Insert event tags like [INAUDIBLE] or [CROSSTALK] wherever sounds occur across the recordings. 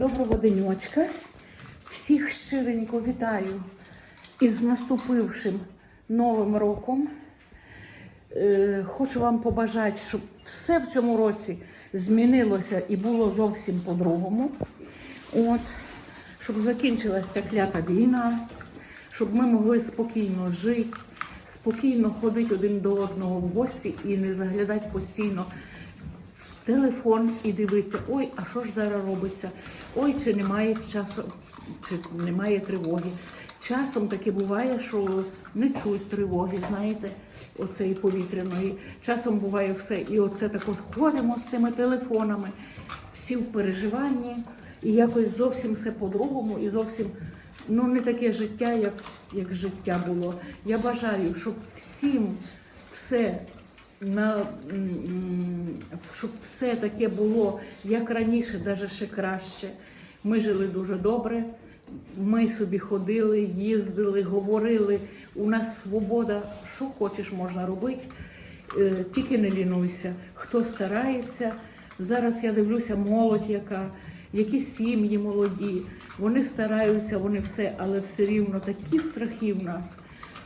Доброго денечка. Всіх щиренько вітаю із наступившим Новим роком. Е, Хочу вам побажати, щоб все в цьому році змінилося і було зовсім по-другому. От, щоб закінчилася ця клята війна, щоб ми могли спокійно жити, спокійно ходити один до одного в гості і не заглядати постійно телефон і дивитися, ой, а що ж зараз робиться? Ой, чи немає часу, чи немає тривоги. Часом таке буває, що не чують тривоги, знаєте, оцеї повітряної. Часом буває все. І оце тако ходимо з тими телефонами, всі в переживанні, і якось зовсім все по-другому, і зовсім ну, не таке життя, як, як життя було. Я бажаю, щоб всім все на, щоб все таке було як раніше, навіть ще краще. Ми жили дуже добре. Ми собі ходили, їздили, говорили. У нас свобода, що хочеш, можна робити. Е, Тільки не лінуйся. Хто старається. Зараз я дивлюся, молодь, яка, які сім'ї молоді. Вони стараються, вони все, але все рівно такі страхи в нас.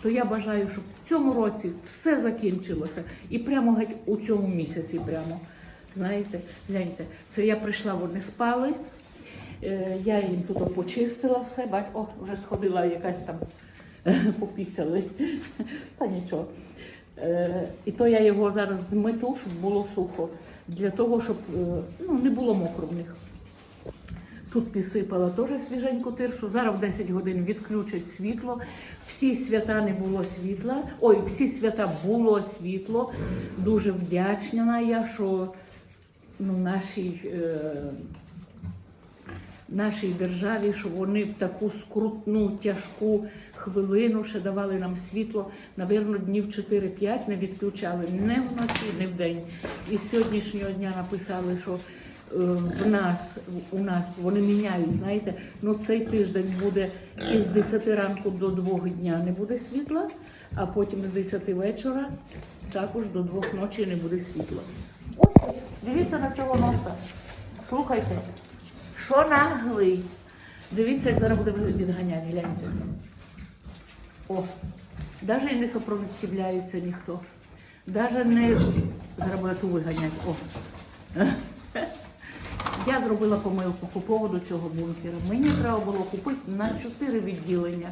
То я бажаю, щоб в цьому році все закінчилося. І прямо геть у цьому місяці, прямо. Знаєте, гляньте, це я прийшла, вони спали. Е, Я їм тут почистила все, бач, о, вже сходила якась там попісяли. Та нічого. Е, І то я його зараз змету, щоб було сухо, для того, щоб е, ну, не було мокро в них. Тут підсипала теж свіженьку тирсу. Зараз в 10 годин відключать світло. Всі свята не було світла. Ой, всі свята було світло. Дуже вдячна я, що ну, нашій, е, нашій державі, що вони в таку скрутну, тяжку хвилину ще давали нам світло. Навірно, днів 4-5 не відключали не вночі, не вдень. І з сьогоднішнього дня написали, що в нас, у нас вони міняють, знаєте, ну цей тиждень буде із 10 ранку до 2 дня не буде світла, а потім з 10 вечора також до 2 ночі не буде світла. Ось, дивіться на цього носа. Слухайте, що наглий. Дивіться, як зараз буде відганяти, гляньте. О, навіть не сопротивляється ніхто. Навіть не зараз буде ту виганяти. О. Я зробила помилку по поводу цього бункера. Мені треба було купити на 4 відділення.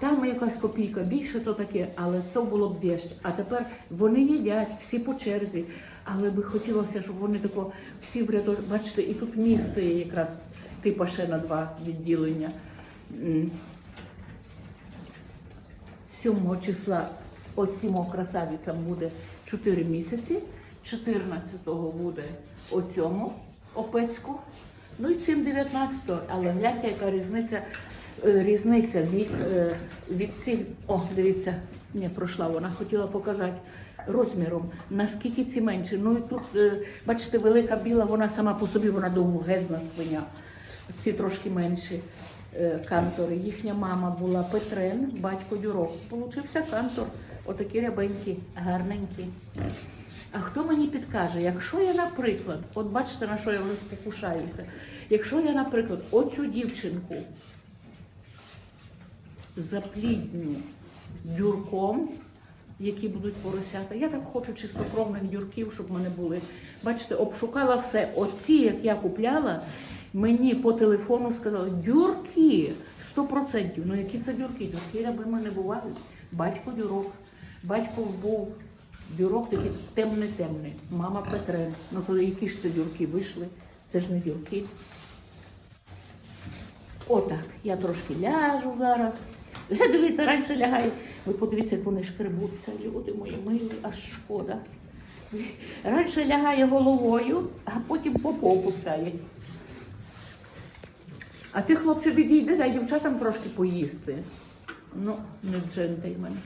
Там якась копійка більше, то таке, але це було б дешевше. А тепер вони їдять всі по черзі. Але би хотілося, щоб вони тако всі в ряду, бачите, і тут місце якраз типа ще на два відділення. М. 7 числа оцім красавицям буде 4 місяці, 14-го буде оцьому опецьку, ну і цим 19-го. Але гляньте, яка різниця, е, різниця від, е, від цих, о, дивіться, не пройшла, вона хотіла показати розміром, наскільки ці менші. Ну і тут, е, бачите, велика біла, вона сама по собі, вона довгезна свиня. Ці трошки менші кантори. Їхня мама була Петрен, батько Дюрок. Получився кантор. Отакі рябенькі, гарненькі. А хто мені підкаже, якщо я, наприклад, от бачите, на що я вже покушаюся, якщо я, наприклад, оцю дівчинку заплідню дюрком, які будуть поросята. Я так хочу чистокровних дюрків, щоб мене були. Бачите, обшукала все. Оці, як я купляла, мені по телефону сказали, дюрки, 100%. Ну які це дюрки? Дюрки рябими не бувають. Батько дюрок. Батько був дюрок такий темний-темний. Мама Петрен. Ну то які ж це дюрки вийшли? Це ж не дюрки. Отак, я трошки ляжу зараз. Дивіться, раніше лягаю. Ви подивіться, як вони шкребуться, люди мої милі, аж шкода. Раніше лягає головою, а потім попов пускає. А ти, хлопче, відійди, дай дівчатам трошки поїсти. Ну, не джентльмен.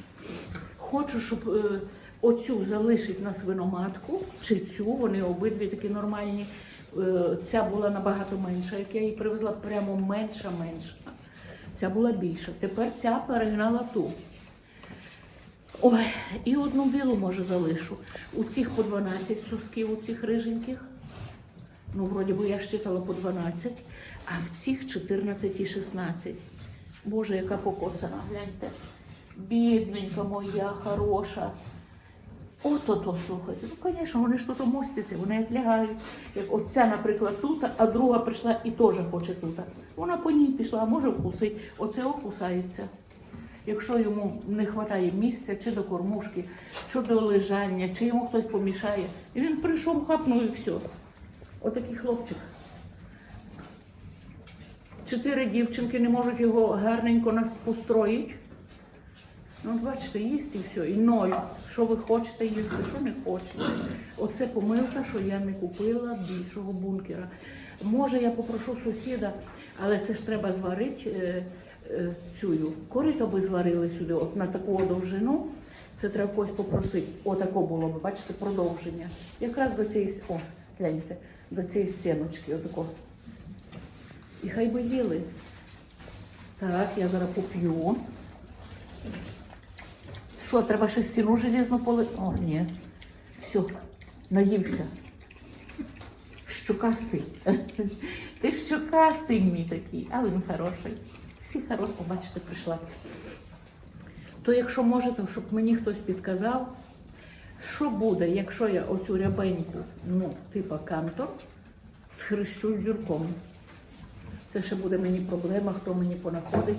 Хочу, щоб е, оцю залишить на свиноматку, чи цю, вони обидві такі нормальні. Е, ця була набагато менша, як я її привезла, прямо менша, менша. Ця була більша. Тепер ця перегнала ту. Ой, і одну білу, може, залишу. У цих по 12 сосків, у цих риженьких. Ну, вроді би я щитала по 12, а в цих 14 і 16. Боже, яка покоцана, гляньте. Бідненька моя, хороша. Ото то слухайте. Ну, звісно, вони ж тут мостяться, вони як лягають. Як оця, наприклад, тут, а друга прийшла і теж хоче тут. Вона по ній пішла, може вкусить. Оце окусається. Якщо йому не вистачає місця, чи до кормушки, чи до лежання, чи йому хтось помішає. І він прийшов, хапнув і все. Отакий хлопчик. Чотири дівчинки не можуть його гарненько нас построїть. Ну, бачите, їсть і все, і ноль. Що ви хочете їсти, що не хочете. Оце помилка, що я не купила більшого бункера. Може, я попрошу сусіда, але це ж треба зварити е, е, цю корито би зварили сюди, от на таку довжину. Це треба когось попросити. Отако було б, бачите, продовження. Якраз до цієї, о, гляньте, до цієї стіночки, отако. І хай би їли. Так, я зараз поп'ю. Що, треба ще стіну желізну поли... О, ні. Все, наївся. Щукастий. [LAUGHS] Ти щукастий мій такий, але він хороший. Всі хороші, побачите, прийшла. То якщо можете, щоб мені хтось підказав, що буде, якщо я оцю рябеньку, ну, типа кантор, схрещу з дюрком. Це ще буде мені проблема, хто мені понаходить.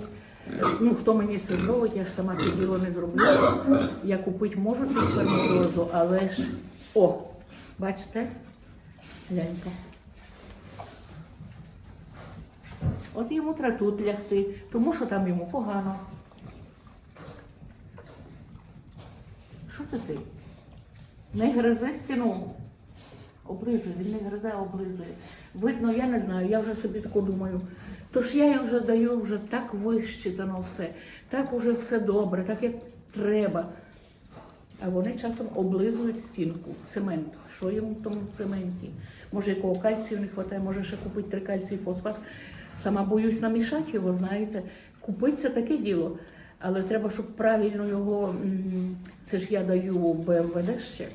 Ну, хто мені це зробить, я ж сама це діло не зроблю. Я купити можу цю сперматозу, але ж. О, бачите? Глянька. От йому треба тут лягти, тому що там йому погано. Що це ти? Не гризи стіну. Облизує, він не гризе, а облизує. Видно, я не знаю, я вже собі тако думаю. Тож я їй вже даю вже так вищитано все, так уже все добре, так як треба. А вони часом облизують стінку, цемент. Що йому в тому цементі? Може, якого кальцію не вистачає, може ще купити три кальцій фосфаз. Сама боюсь намішати його, знаєте. Купити це таке діло. Але треба, щоб правильно його. Це ж я даю БМВД ще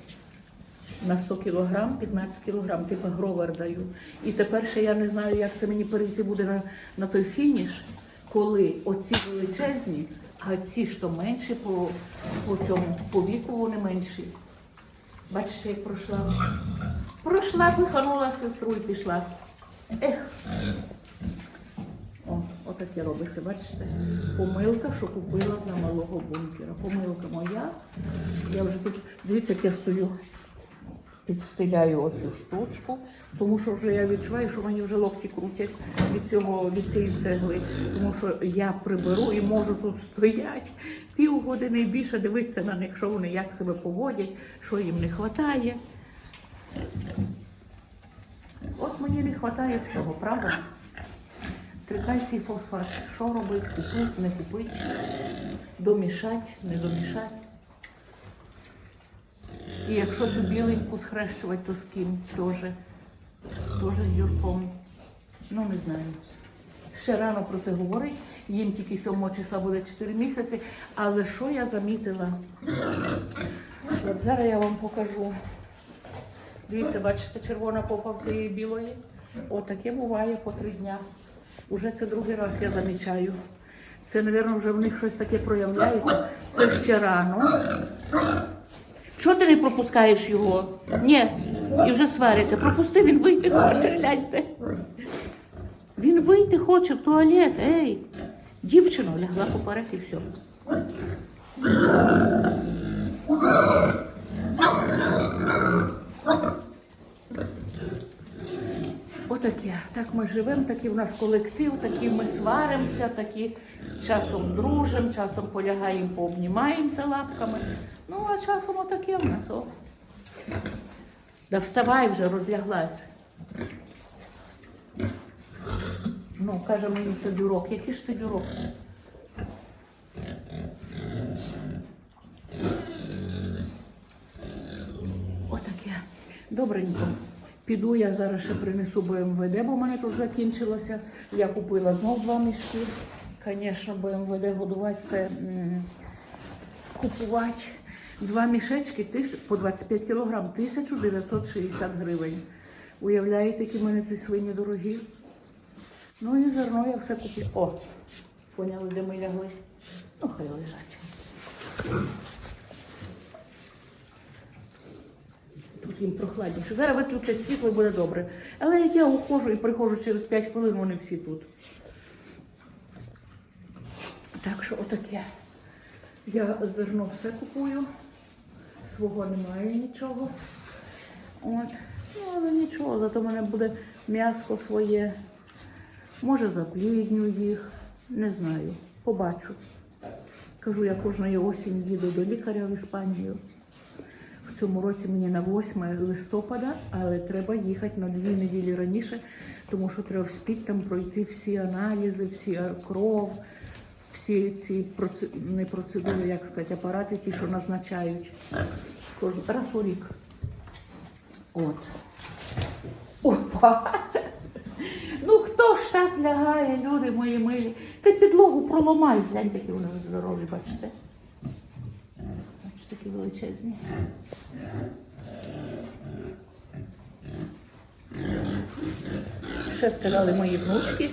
на 100 кілограм, 15 кілограм, типу гровер даю. І тепер ще я не знаю, як це мені перейти буде на, на той фініш, коли оці величезні, а ці що менші по, по цьому, по віку вони менші. Бачите, як пройшла. Пройшла, пиханула сестру і пішла. Ех. О, отаке робиться, бачите? Помилка, що купила за малого бункера. Помилка моя. Я вже тут, дивіться, як я стою підстеляю оцю штучку, тому що вже я відчуваю, що мені вже локті крутять від цього від цієї цегли. Тому що я приберу і можу тут стояти півгодини і більше дивитися на них, що вони як себе поводять, що їм не вистачає. От мені не вистачає всього, правда? Трикальцій фосфат. Що робити? Купити, не купити, домішати, не домішати. І якщо цю біленьку схрещувати, то з ким теж. Теж з Юрком. Ну, не знаю. Ще рано про це говорить. Їм тільки 7 числа буде 4 місяці. Але що я замітила? От зараз я вам покажу. Дивіться, бачите, червона попа цієї білої. Отаке буває по три дня. Уже це другий раз я замічаю. Це, мабуть, вже в них щось таке проявляється. Це ще рано. Чого ти не пропускаєш його? Ні, і вже свариться. Пропусти, він вийти хоче, гляньте. Він вийти хоче в туалет, ей. Дівчина лягла поперек і все. Отаке. Так ми живемо, такий у нас колектив, такий ми сваримося, такі часом дружимо, часом полягаємо, пообнімаємося лапками. Ну, а часом отаке в нас. О. Да вставай вже, розляглась. Ну, каже мені це дюрок. Який ж це дюрок? Отаке. Добренько. Піду я зараз ще принесу БМВД, бо в мене тут закінчилося. Я купила знов два мішки. Звісно, БМВД годувати це купувати. Два мішечки по 25 кілограм, 1960 гривень. Уявляєте, які в мене ці свині дорогі? Ну і зерно я все купила. О, поняли, де ми лягли. Ну, хай лежать. Тут їм прохладніше. Зараз виключать світло і буде добре. Але як я уходжу і приходжу через 5 хвилин, вони всі тут. Так що отаке. Я зерно все купую, свого немає нічого. От. Ну, але нічого, зато в мене буде м'ясо своє. Може, заплідню їх, не знаю. Побачу. Кажу, я кожної осінь їду до лікаря в Іспанію. В цьому році мені на 8 листопада, але треба їхати на дві неділі раніше, тому що треба вспіти там пройти всі аналізи, всі е, кров, всі ці проце... не процедури, як сказати, апарати, ті, що назначають кожен раз у рік. От. Опа! Ну хто ж так лягає, люди мої милі? Ти підлогу проламай, гляньте, які вони здорові, бачите? Такі величезні. Ще сказали мої внучки.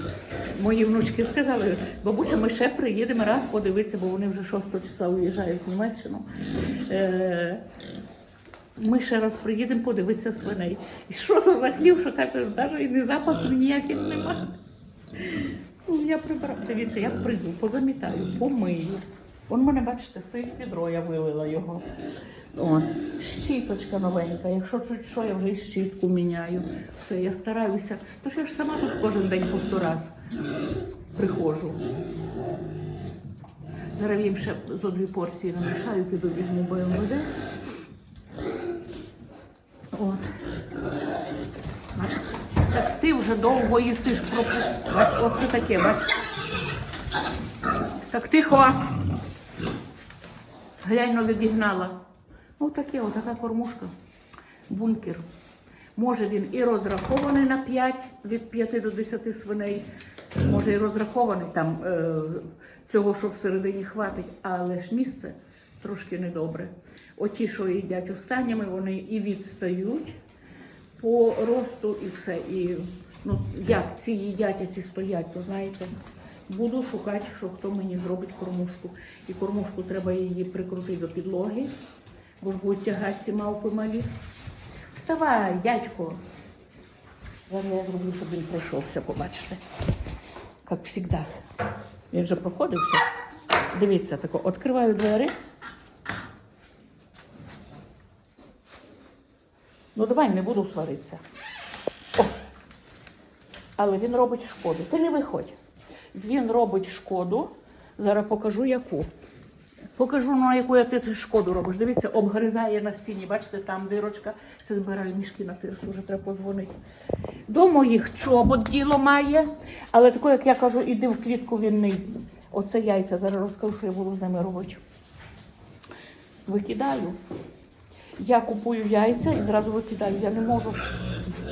Мої внучки сказали, бабуся, ми ще приїдемо раз подивитися, бо вони вже 6 числа уїжджають в Німеччину. Е, ми ще раз приїдемо подивитися свиней. І що то за хлів, що каже, навіть і не запаху ніяких немає. Ну, я прибираю. Дивіться, я прийду, позамітаю, помию. Вон мене, бачите, стоїть відро, я вилила його. От. Щіточка новенька. Якщо чуть що, я вже і щітку міняю. Все, я стараюся. Тож я ж сама тут кожен день по сто раз приходжу. Зараз їм ще зо дві порції намішаю, піду візьму БМВД. От. Так ти вже довго їсиш. Оце таке, бачиш. Так тихо. Глянь, відігнала. Ну таке, отака кормушка. Бункер. Може він і розрахований на 5, від 5 до 10 свиней. Може і розрахований там е, цього, що всередині хватить, але ж місце трошки недобре. Оті, що їдять останніми, вони і відстають по росту і все. І ну, як ці їдять, а ці стоять, то знаєте, буду шукати, що хто мені зробить кормушку. І кормушку треба її прикрутити до підлоги, бо ж будуть тягати ці мавпи малі. Вставай, дядько. Зараз я зроблю, щоб він пройшовся, побачите. Як завжди. Він вже проходився. Дивіться, тако, відкриваю двері. Ну давай не буду сваритися. О. Але він робить шкоду. Ти не виходь. Він робить шкоду. Зараз покажу яку. Покажу, ну, яку я ти шкоду робиш. Дивіться, обгризає на стіні. Бачите, там дирочка. Це збираю мішки на тирсу, вже треба позвонити. До моїх чобот діло має. Але тако, як я кажу, іди в клітку, він. Оце яйця. Зараз розкажу, що я буду з ними робити. Викидаю. Я купую яйця і зразу викидаю. Я не можу.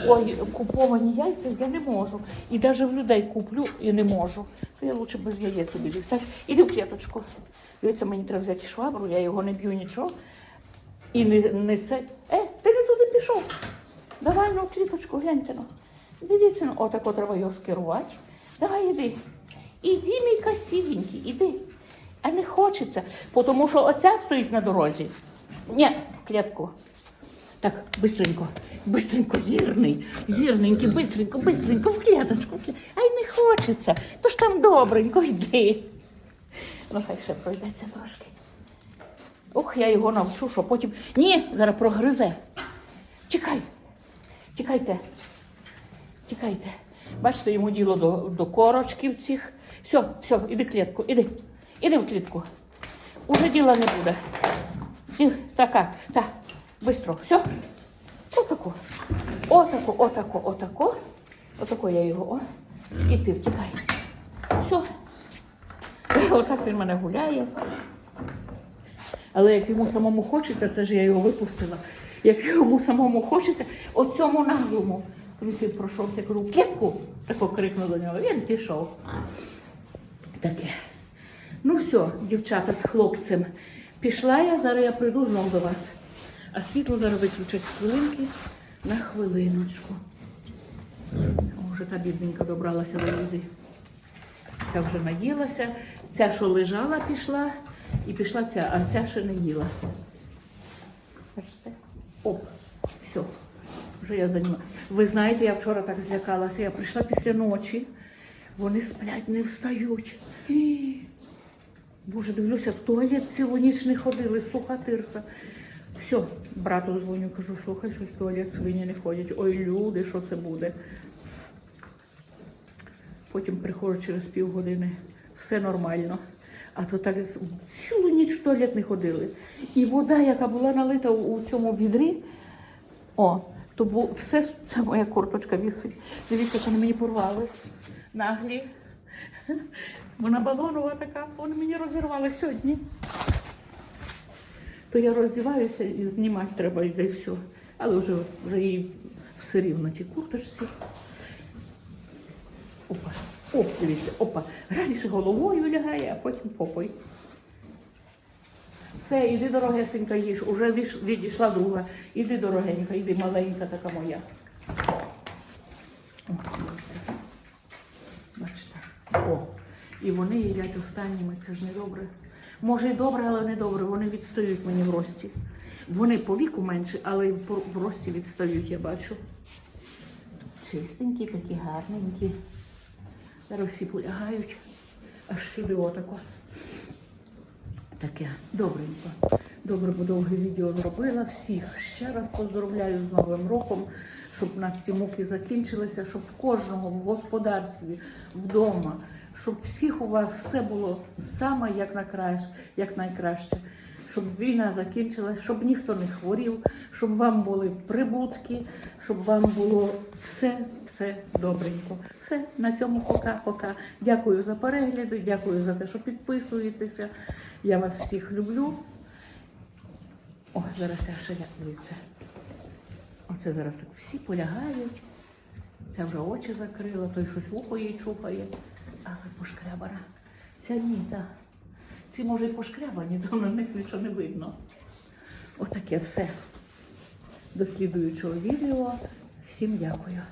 Ой, куповані яйця я не можу. І навіть в людей куплю і не можу. То я лучше без яєць обіду. Іди в клеточку. Дивіться, мені треба взяти швабру, я його не б'ю нічого. І не, не це. Е, ти не туди пішов. Давай ну, кліточку, гляньте ну. Дивіться, ну, отако треба його скерувати. Давай іди. Іди, мій красивенький, іди. А не хочеться, тому що оця стоїть на дорозі. Ні, в клітку. Так, бистренько, бистренько, зірний, зірненький, бистренько, бистренько, в клет- Ай, не хочеться. То ж там добренько, йди. Ну, хай ще пройдеться трошки. Ох, я його навчу, що потім. Ні, зараз прогризе. Чекай. Чекайте. Чекайте. Бачите, йому діло до, до корочків цих. Все, все, іди в клітку, іди. Іди в клітку. Уже діла не буде. І, така, так, быстро, все. Отако. Отако, отако, отако. Отако я його. О. І ти втікай. Все. Отак він мене гуляє. Але як йому самому хочеться, це ж я його випустила. Як йому самому хочеться, оцьому наглому. Ти пройшовся, кажу, кепку, тако крикнув до нього. Він пішов. Таке. Ну все, дівчата з хлопцем. Пішла я, зараз я прийду знову до вас. А світло зараз виключать з хвилинки на хвилиночку. Може, та бідненька добралася до їди. Ця вже наїлася. Ця, що лежала, пішла, і пішла ця, а ця ще не їла. Бачите? Оп, все. Вже я займаю. Ви знаєте, я вчора так злякалася. Я прийшла після ночі. Вони сплять, не встають. І, Боже, дивлюся, в туалет цілу ніч не ходили, суха тирса. Все, брату дзвоню, кажу, слухай, щось в туалет свині не ходять. Ой, люди, що це буде? Потім приходжу через півгодини, все нормально. А то так цілу ніч в туалет не ходили. І вода, яка була налита у цьому відрі, о, то бу, все, це моя курточка вісить. Дивіться, вони мені порвали. Наглі. Вона балонова така, вони мені розірвали сьогодні. То я роздіваюся і знімати треба і все. Але вже, вже їй все рівно ті курточці. Опа. О, дивіться, опа. Раніше головою лягає, а потім попой. Все, іди дорогесенька їж. Уже відійшла друга. Іди дорогенька, іди маленька така моя. Бачите. О. І вони їдять останніми, це ж не добре. Може і добре, але не добре. Вони відстають мені в рості. Вони по віку менші, але й в рості відстають, я бачу. Чистенькі, такі гарненькі. Зараз всі полягають. Аж сюди отако. Таке добренько. Добре, бо довге відео зробила. Всіх ще раз поздравляю з Новим роком, щоб у нас ці муки закінчилися, щоб в кожного в господарстві, вдома, щоб всіх у вас все було саме як найкраще, як найкраще. Щоб війна закінчилась, щоб ніхто не хворів, щоб вам були прибутки, щоб вам було все, все добренько. Все, на цьому пока-пока. Дякую за перегляди, дякую за те, що підписуєтеся. Я вас всіх люблю. О, зараз я ще дивіться. Оце зараз так всі полягають. Ця вже очі закрила, той щось вухо їй чухає. Але пошкрябана. Ця так. Ці може і пошкрябані, то на них нічого не видно. Отаке все. До слідуючого відео. Всім дякую.